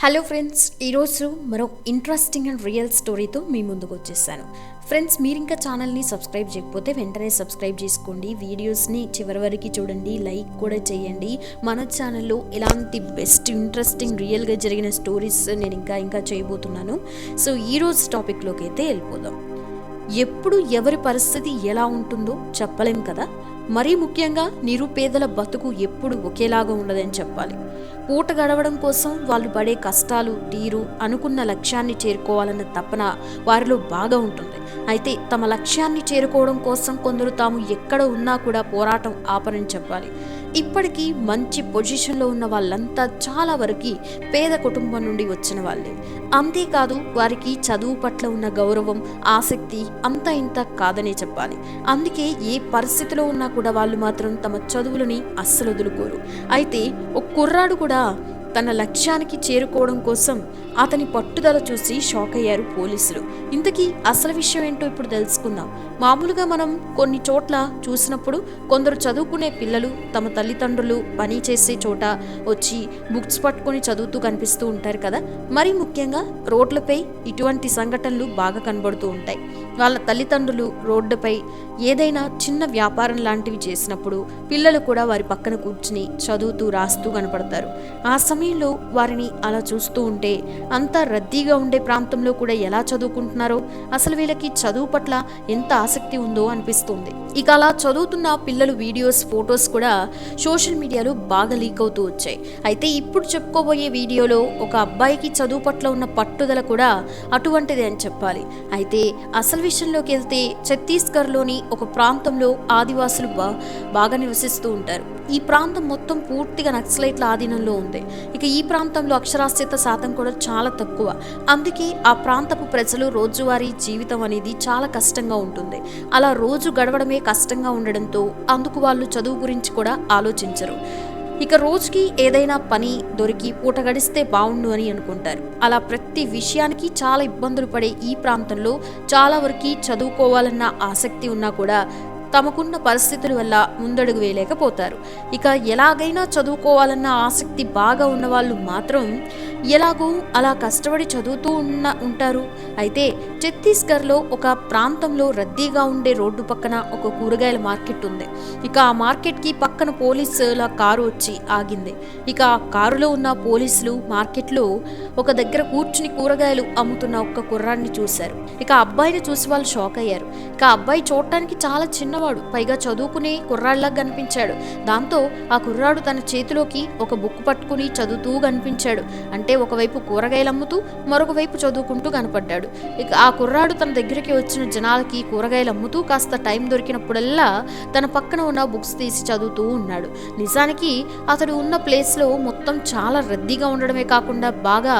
Hello friends ఈరోజు మరో interesting and real స్టోరీతో మీ ముందుకు వచ్చేసాను. ఫ్రెండ్స్ మీరు ఇంకా ఛానల్ని సబ్స్క్రైబ్ చేయకపోతే వెంటనే సబ్స్క్రైబ్ చేసుకోండి. వీడియోస్ని చివరి వరకు చూడండి. లైక్ కూడా చేయండి. మన ఛానల్లో ఇలాంటి బెస్ట్ ఇంట్రెస్టింగ్ రియల్గా జరిగిన స్టోరీస్ నేను ఇంకా ఇంకా చేయబోతున్నాను. సో ఈరోజు టాపిక్లోకి అయితే వెళ్ళిపోదాం. ఎప్పుడు ఎవరి పరిస్థితి ఎలా ఉంటుందో చెప్పలేం కదా? మరీ ముఖ్యంగా నిరుపేదల బతుకు ఎప్పుడు ఒకేలాగా ఉండదని చెప్పాలి. పూట గడవడం కోసం వాళ్ళు పడే కష్టాలు తీరు అనుకున్న లక్ష్యాన్ని చేరుకోవాలన్న తపన వారిలో బాగా ఉంటుంది. అయితే తమ లక్ష్యాన్ని చేరుకోవడం కోసం కొందరు తాము ఎక్కడ ఉన్నా కూడా పోరాటం ఆపరని చెప్పాలి. ఇప్పటికీ మంచి పొజిషన్లో ఉన్న వాళ్ళంతా చాలా వరకు పేద కుటుంబం నుండి వచ్చిన వాళ్ళే. అంతేకాదు వారికి చదువు పట్ల ఉన్న గౌరవం ఆసక్తి అంత ఇంత కాదనే చెప్పాలి. అందుకే ఏ పరిస్థితిలో ఉన్నా కూడా వాళ్ళు మాత్రం తమ చదువులని అస్సలు వదులుకోరు. అయితే ఒక కుర్రాడు కూడా తన లక్ష్యానికి చేరుకోవడం కోసం అతని పట్టుదల చూసి షాక్ అయ్యారు పోలీసులు. ఇంతకీ అసలు విషయం ఏంటో ఇప్పుడు తెలుసుకుందాం. మామూలుగా మనం కొన్ని చోట్ల చూసినప్పుడు కొందరు చదువుకునే పిల్లలు తమ తల్లిదండ్రులు పని చేసే చోట వచ్చి బుక్స్ పట్టుకొని చదువుతూ కనిపిస్తూ ఉంటారు కదా. మరి ముఖ్యంగా రోడ్లపై ఇటువంటి సంఘటనలు బాగా కనబడుతూ ఉంటాయి. వాళ్ళ తల్లిదండ్రులు రోడ్డుపై ఏదైనా చిన్న వ్యాపారం లాంటివి చేసినప్పుడు పిల్లలు కూడా వారి పక్కన కూర్చుని చదువుతూ రాస్తూ కనపడతారు. ఆ సమయంలో వారిని అలా చూస్తూ ఉంటే అంతా రద్దీగా ఉండే ప్రాంతంలో కూడా ఎలా చదువుకుంటున్నారో అసలు వీళ్ళకి చదువు పట్ల ఎంత ఆసక్తి ఉందో అనిపిస్తుంది. ఇక అలా చదువుతున్న పిల్లలు వీడియోస్ ఫొటోస్ కూడా సోషల్ మీడియాలో బాగా లీక్ అవుతూ వచ్చాయి. అయితే ఇప్పుడు చెప్పుకోబోయే వీడియోలో ఒక అబ్బాయికి చదువు పట్ల ఉన్న పట్టుదల కూడా అటువంటిది అని చెప్పాలి. అయితే అసలు విషయంలోకి వెళ్తే ఛత్తీస్గఢ్లోని ఒక ప్రాంతంలో ఆదివాసులు బాగా నివసిస్తూ ఉంటారు. ఈ ప్రాంతం మొత్తం పూర్తిగా నక్సలైట్ల ఆధీనంలో ఉంది. ఇక ఈ ప్రాంతంలో అక్షరాస్యత శాతం కూడా చాలా తక్కువ. అందుకే ఆ ప్రాంతపు ప్రజలు రోజువారీ జీవితం అనేది చాలా కష్టంగా ఉంటుంది. అలా రోజు గడవడమే కష్టంగా ఉండడంతో అందుకు వాళ్ళు చదువు గురించి కూడా ఆలోచించరు. ఇక రోజుకి ఏదైనా పని దొరికి పూట గడిస్తే బాగుండు అని అనుకుంటారు. అలా ప్రతి విషయానికి చాలా ఇబ్బందులు పడే ఈ ప్రాంతంలో చాలా వరకు చదువుకోవాలన్న ఆసక్తి ఉన్నా కూడా తమకున్న పరిస్థితుల వల్ల ముందడుగు వేయలేకపోతారు. ఇక ఎలాగైనా చదువుకోవాలన్న ఆసక్తి బాగా ఉన్న వాళ్ళు మాత్రం ఎలాగో అలా కష్టపడి చదువుతూ ఉన్న ఉంటారు. అయితే ఛత్తీస్గఢ్లో ఒక ప్రాంతంలో రద్దీగా ఉండే రోడ్డు పక్కన ఒక కూరగాయల మార్కెట్ ఉంది. ఇక ఆ మార్కెట్కి పక్కన పోలీసుల కారు వచ్చి ఆగింది. ఇక ఆ కారులో ఉన్న పోలీసులు మార్కెట్లో ఒక దగ్గర కూర్చుని కూరగాయలు అమ్ముతున్న ఒక కుర్రాన్ని చూశారు. ఇక అబ్బాయిని చూసి వాళ్ళు షాక్ అయ్యారు. ఇక అబ్బాయి చూడటానికి చాలా చిన్నవాడు పైగా చదువుకునే కుర్రాళ్ళగా కనిపించాడు. దాంతో ఆ కుర్రాడు తన చేతిలోకి ఒక బుక్ పట్టుకుని చదువుతూ కనిపించాడు. అంటే ఒకవైపు కూరగాయలు అమ్ముతూ మరొక వైపు చదువుకుంటూ కనపడ్డాడు. ఇక ఆ కుర్రాడు తన దగ్గరికి వచ్చిన జనాలకి కూరగాయలు అమ్ముతూ కాస్త టైం దొరికినప్పుడల్లా తన పక్కన ఉన్న బుక్స్ తీసి చదువుతూ ఉన్నాడు. నిజానికి అతడు ఉన్న ప్లేస్లో మొత్తం చాలా రద్దీగా ఉండడమే కాకుండా బాగా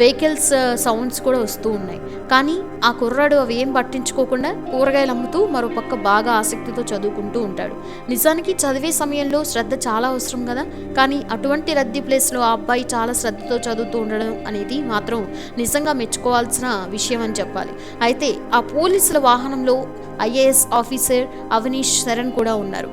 వెహికల్స్ సౌండ్స్ కూడా వస్తూ ఉన్నాయి. కానీ ఆ కుర్రాడు అవి ఏం పట్టించుకోకుండా కూరగాయలు అమ్ముతూ మరో పక్క బాగా ఆసక్తితో చదువుకుంటూ ఉంటాడు. నిజానికి చదివే సమయంలో శ్రద్ధ చాలా అవసరం కదా? కానీ అటువంటి రద్దీ ప్లేస్లో ఆ అబ్బాయి చాలా శ్రద్ధతో చదువుతూ ఉండడం అనేది మాత్రం నిజంగా మెచ్చుకోవాల్సిన విషయం అని చెప్పాలి. అయితే ఆ పోలీసుల వాహనంలో ఐఏఎస్ ఆఫీసర్ అవనీష్ శరణ్ కూడా ఉన్నారు.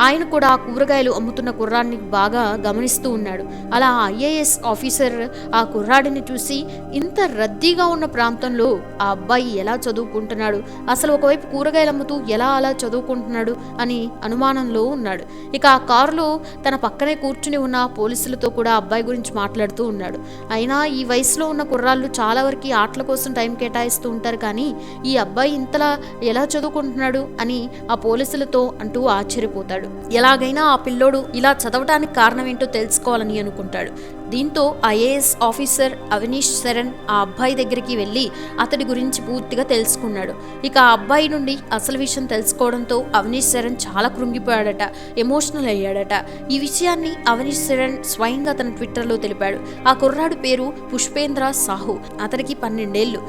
ఆయన కూడా ఆ కూరగాయలు అమ్ముతున్న కుర్రాడిని బాగా గమనిస్తూ ఉన్నాడు. అలా ఆ ఐఏఎస్ ఆఫీసర్ ఆ కుర్రాడిని చూసి ఇంత రద్దీగా ఉన్న ప్రాంతంలో ఆ అబ్బాయి ఎలా చదువుకుంటున్నాడు? అసలు ఒకవైపు కూరగాయలు అమ్ముతూ ఎలా అలా చదువుకుంటున్నాడు? అని అనుమానంలో ఉన్నాడు. ఇక ఆ కారులో తన పక్కనే కూర్చుని ఉన్న పోలీసులతో కూడా అబ్బాయి గురించి మాట్లాడుతూ ఉన్నాడు. అయినా ఈ వయసులో ఉన్న కుర్రాళ్ళు చాలా వరకు ఆటల కోసం టైం కేటాయిస్తూ ఉంటారు కానీ ఈ అబ్బాయి ఇంతలా ఎలా చదువుకుంటున్నాడు? అని ఆ పోలీసులతో అంటూ ఆశ్చర్యపోతాడు. ఎలాగైనా ఆ పిల్లోడు ఇలా చదవటానికి కారణం ఏంటో తెలుసుకోవాలని అనుకుంటాడు. దీంతో ఐఏఎస్ ఆఫీసర్ అవనీష్ శరణ్ ఆ అబ్బాయి దగ్గరికి వెళ్ళి అతడి గురించి పూర్తిగా తెలుసుకున్నాడు. ఇక ఆ అబ్బాయి నుండి అసలు విషయం తెలుసుకోవడంతో అవనీష్ శరణ్ చాలా కృంగిపోయాడట ఎమోషనల్ అయ్యాడట. ఈ విషయాన్ని అవనీష్ శరణ్ స్వయంగా తన ట్విట్టర్లో తెలిపాడు. ఆ కుర్రాడు పేరు పుష్పేంద్ర సాహు. అతడికి పన్నెండేళ్ళు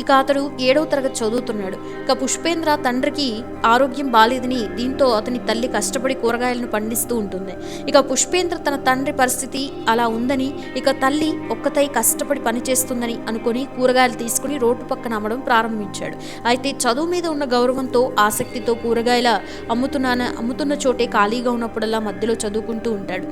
ఇక అతడు ఏడవ తరగతి చదువుతున్నాడు. ఇక పుష్పేంద్ర తండ్రికి ఆరోగ్యం బాలేదని దీంతో అతని తల్లి కష్టపడి కూరగాయలను పండిస్తూ ఉంటుంది. ఇక పుష్పేంద్ర తన తండ్రి పరిస్థితి అలా ఉందని ఉందని ఇక తల్లి ఒక్కతై కష్టపడి పనిచేస్తుందని అనుకొని కూరగాయలు తీసుకుని రోడ్డు పక్కన అమ్మడం ప్రారంభించాడు. అయితే చదువు మీద ఉన్న గౌరవంతో ఆసక్తితో కూరగాయల అమ్ముతున్నాన అమ్ముతున్న చోటే ఖాళీగా ఉన్నప్పుడల్లా మధ్యలో చదువుకుంటూ ఉంటాడు.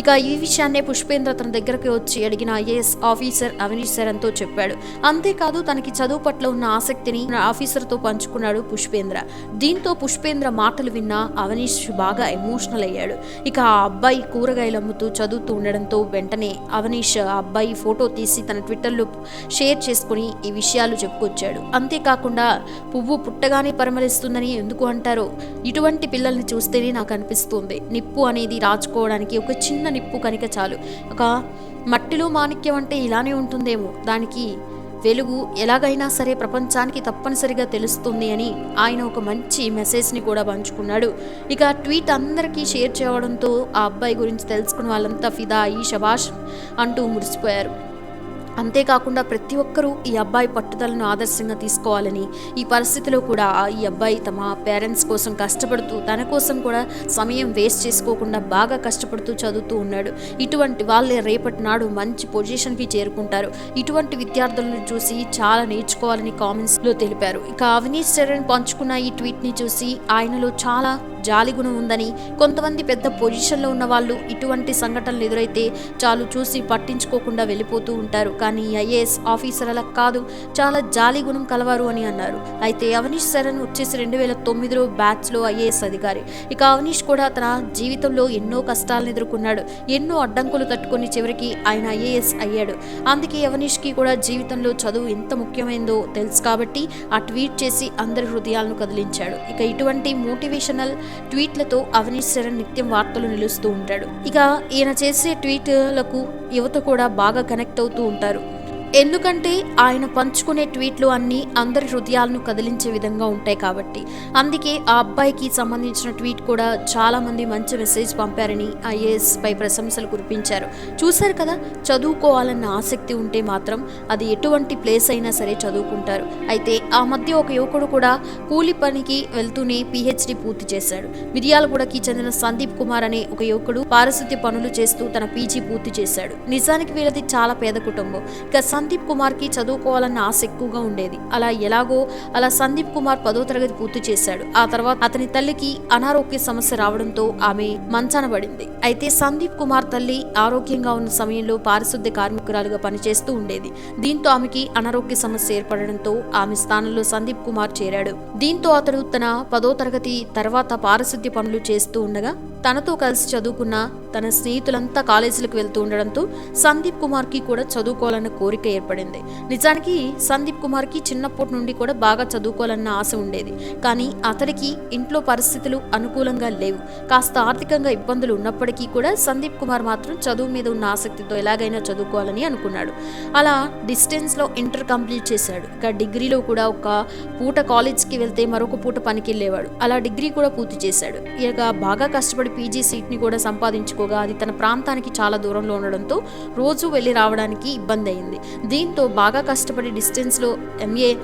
ఇక ఈ విషయాన్నే పుష్పేంద్ర తన దగ్గరకు వచ్చి అడిగిన ఐఏఎస్ ఆఫీసర్ అవనీష్ శరణ్తో చెప్పాడు. అంతేకాదు తనకి చదువు పట్ల ఉన్న ఆసక్తిని ఆఫీసర్తో పంచుకున్నాడు పుష్పేంద్ర. దీంతో పుష్పేంద్ర మాటలు విన్న అవనీష్ బాగా ఎమోషనల్ అయ్యాడు. ఇక ఆ అబ్బాయి కూరగాయలు అమ్ముతూ చదువుతూ ఉండడంతో వెంటనే అవనీష్ ఆ అబ్బాయి ఫోటో తీసి తన ట్విట్టర్లో షేర్ చేసుకుని ఈ విషయాలు చెప్పుకొచ్చాడు. అంతేకాకుండా పువ్వు పుట్టగానే పరిమళిస్తుందని ఎందుకు అంటారో? ఇటువంటి పిల్లల్ని చూస్తేనే నాకు అనిపిస్తుంది. నిప్పు అనేది రాచుకోవడానికి ఒక చిన్న నిప్పు కనుక చాలు. ఒక మట్టిలో మాణిక్యం అంటే ఇలానే ఉంటుందేమో. దానికి వెలుగు ఎలాగైనా సరే ప్రపంచానికి తప్పనిసరిగా తెలుస్తుంది అని ఆయన ఒక మంచి మెసేజ్ని కూడా పంచుకున్నాడు. ఇక ట్వీట్ అందరికీ షేర్ చేయడంతో ఆ అబ్బాయి గురించి తెలుసుకున్న వాళ్ళంతా ఫిదా ఈ శబాష్ అంటూ మురిసిపోయారు. అంతేకాకుండా ప్రతి ఒక్కరూ ఈ అబ్బాయి పట్టుదలను ఆదర్శంగా తీసుకోవాలని ఈ పరిస్థితిలో కూడా ఈ అబ్బాయి తమ పేరెంట్స్ కోసం కష్టపడుతూ తన కోసం కూడా సమయం వేస్ట్ చేసుకోకుండా బాగా కష్టపడుతూ చదువుతూ ఉన్నాడు. ఇటువంటి వాళ్ళే రేపటి నాడు మంచి పొజిషన్కి చేరుకుంటారు. ఇటువంటి విద్యార్థులను చూసి చాలా నేర్చుకోవాలని కామెంట్స్లో తెలిపారు. ఇక అవినీష్ చరణ్ పంచుకున్న ఈ ట్వీట్ని చూసి ఆయనలో చాలా జాలి గుణం ఉందని కొంతమంది పెద్ద పొజిషన్లో ఉన్న వాళ్ళు ఇటువంటి సంఘటనలు ఎదురైతే చాలు చూసి పట్టించుకోకుండా వెళ్ళిపోతూ ఉంటారు. కానీ ఐఏఎస్ ఆఫీసర్ అలా కాదు. చాలా జాలి గుణం కలవారు అని అన్నారు. అయితే అవనీష్ శరణ్ వచ్చేసి రెండు వేల తొమ్మిదిలో బ్యాచ్లో ఐఏఎస్ అధికారి. ఇక అవనీష్ కూడా తన జీవితంలో ఎన్నో కష్టాలను ఎదుర్కొన్నాడు. ఎన్నో అడ్డంకులు తట్టుకొని చివరికి ఆయన ఐఏఎస్ అయ్యాడు. అందుకే అవనీష్కి కూడా జీవితంలో చదువు ఎంత ముఖ్యమైందో తెలుసు కాబట్టి ఆ ట్వీట్ చేసి అందరి హృదయాలను కదిలించాడు. ఇక ఇటువంటి మోటివేషనల్ ట్వీట్లతో అవనీష్ శరణ్ నిత్యం వార్తలు నిలుస్తూ ఉంటాడు. ఇక ఈయన చేసే ట్వీట్లకు యువత కూడా బాగా కనెక్ట్ అవుతూ ఉంటారు. ఎందుకంటే ఆయన పంచుకునే ట్వీట్లు అన్నీ అందరి హృదయాలను కదిలించే విధంగా ఉంటాయి కాబట్టి. అందుకే ఆ అబ్బాయికి సంబంధించిన ట్వీట్ కూడా చాలామంది మంచి మెసేజ్ పంపారని ఐఏఎస్ పై ప్రశంసలు కురిపించారు. చూశారు కదా చదువుకోవాలన్న ఆసక్తి ఉంటే మాత్రం అది ఎటువంటి ప్లేస్ అయినా సరే చదువుకుంటారు. అయితే ఆ మధ్య ఒక యువకుడు కూడా కూలి పనికి వెళ్తూనే పిహెచ్డి పూర్తి చేశాడు. మిర్యాలగూడకి చెందిన సందీప్ కుమార్ అనే ఒక యువకుడు పారిశుద్ధ్య పనులు చేస్తూ తన పీజీ పూర్తి చేశాడు. నిజానికి వీళ్ళది చాలా పేద కుటుంబం. ఇక సందీప్ కుమార్కి చదువుకోవాలన్న ఆశ ఎక్కువగా ఉండేది. అలా ఎలాగో అలా సందీప్ కుమార్ పదో తరగతి పూర్తి చేశాడు. ఆ తర్వాత అతని తల్లికి అనారోగ్య సమస్య రావడంతో ఆమె మంచాన పడింది. అయితే సందీప్ కుమార్ తల్లి ఆరోగ్యంగా ఉన్న సమయంలో పారిశుద్ధ్య కార్మికురాలుగా పనిచేస్తూ ఉండేది. దీంతో ఆమెకి అనారోగ్య సమస్య ఏర్పడడంతో ఆమె స్థానంలో సందీప్ కుమార్ చేరాడు. దీంతో అతడు తన పదో తరగతి తర్వాత పారిశుద్ధ్య పనులు చేస్తూ ఉండగా తనతో కలిసి చదువుకున్న తన స్నేహితులంతా కాలేజీలకు వెళ్తూ ఉండడంతో సందీప్ కుమార్కి కూడా చదువుకోవాలన్న కోరిక ఏర్పడింది. నిజానికి సందీప్ కుమార్కి చిన్నప్పటి నుండి కూడా బాగా చదువుకోవాలన్న ఆశ ఉండేది. కానీ అతడికి ఇంట్లో పరిస్థితులు అనుకూలంగా లేవు. కాస్త ఆర్థికంగా ఇబ్బందులు ఉన్నప్పటికీ కూడా సందీప్ కుమార్ మాత్రం చదువు మీద ఉన్న ఆసక్తితో ఎలాగైనా చదువుకోవాలని అనుకున్నాడు. అలా డిస్టెన్స్లో ఇంటర్ కంప్లీట్ చేశాడు. ఇక డిగ్రీలో కూడా ఒక పూట కాలేజ్కి వెళ్తే మరొక పూట పనికి వెళ్ళేవాడు అలా డిగ్రీ కూడా పూర్తి చేశాడు. ఇక బాగా కష్టపడి పీజీ సీట్ని కూడా సంపాదించుకోగా అది తన ప్రాంతానికి చాలా దూరంలో ఉండడంతో రోజు వెళ్ళి రావడానికి ఇబ్బంది అయింది. దీంతో బాగా కష్టపడి డిస్టెన్స్లో ఎంఏ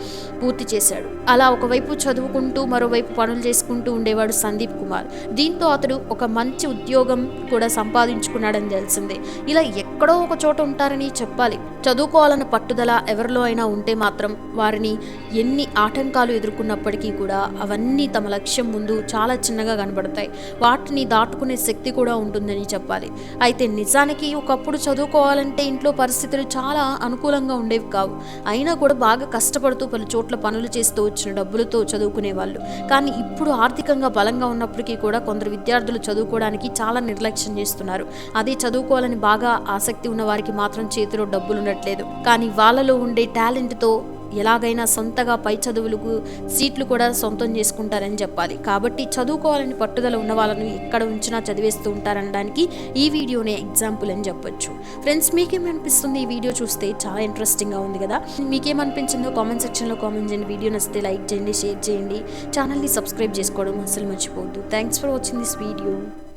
పూర్తి చేశాడు. అలా ఒకవైపు చదువుకుంటూ మరోవైపు పనులు చేసుకుంటూ ఉండేవాడు సందీప్ కుమార్. దీంతో అతడు ఒక మంచి ఉద్యోగం కూడా సంపాదించుకున్నాడని తెలిసిందే. ఇలా ఎక్కడో ఒక చోట ఉంటారని చెప్పాలి. చదువుకోవాలన్న పట్టుదల ఎవరిలో అయినా ఉంటే మాత్రం వారిని ఎన్ని ఆటంకాలు ఎదుర్కొన్నప్పటికీ కూడా అవన్నీ తమ లక్ష్యం ముందు చాలా చిన్నగా కనబడతాయి. వాటిని దాటుకునే శక్తి కూడా ఉంటుందని చెప్పాలి. అయితే నిజానికి ఒకప్పుడు చదువుకోవాలంటే ఇంట్లో పరిస్థితులు చాలా అనుకూలంగా ఉండేవి కావు. అయినా కూడా బాగా కష్టపడుతూ పలు చోట్ల పనులు చేస్తూ వచ్చిన డబ్బులతో చదువుకునే వాళ్ళు కానీ ఇప్పుడు ఆర్థికంగా బలంగా ఉన్నప్పటికీ కూడా కొందరు విద్యార్థులు చదువుకోవడానికి చాలా నిర్లక్ష్యం చేస్తున్నారు. అదే చదువుకోవాలని బాగా ఆసక్తి ఉన్న వారికి మాత్రం చేతిలో డబ్బులు ఉండట్లేదు కానీ వాళ్ళలో ఉండే టాలెంట్తో ఎలాగైనా సొంతగా పై చదువులకు సీట్లు కూడా సొంతం చేసుకుంటారని చెప్పాలి. కాబట్టి చదువుకోవాలని పట్టుదల ఉన్న వాళ్ళను ఎక్కడ ఉంచినా చదివేస్తూ ఉంటారనడానికి ఈ వీడియోనే ఎగ్జాంపుల్ అని చెప్పొచ్చు. ఫ్రెండ్స్ మీకేమనిపిస్తుంది ఈ వీడియో చూస్తే? చాలా ఇంట్రెస్టింగ్గా ఉంది కదా? మీకేమనిపించిందో కామెంట్ సెక్షన్లో కామెంట్ చేయండి. వీడియో నచ్చితే లైక్ చేయండి షేర్ చేయండి. ఛానల్ని సబ్స్క్రైబ్ చేసుకోవడం అసలు మర్చిపోవద్దు. Thanks for watching this video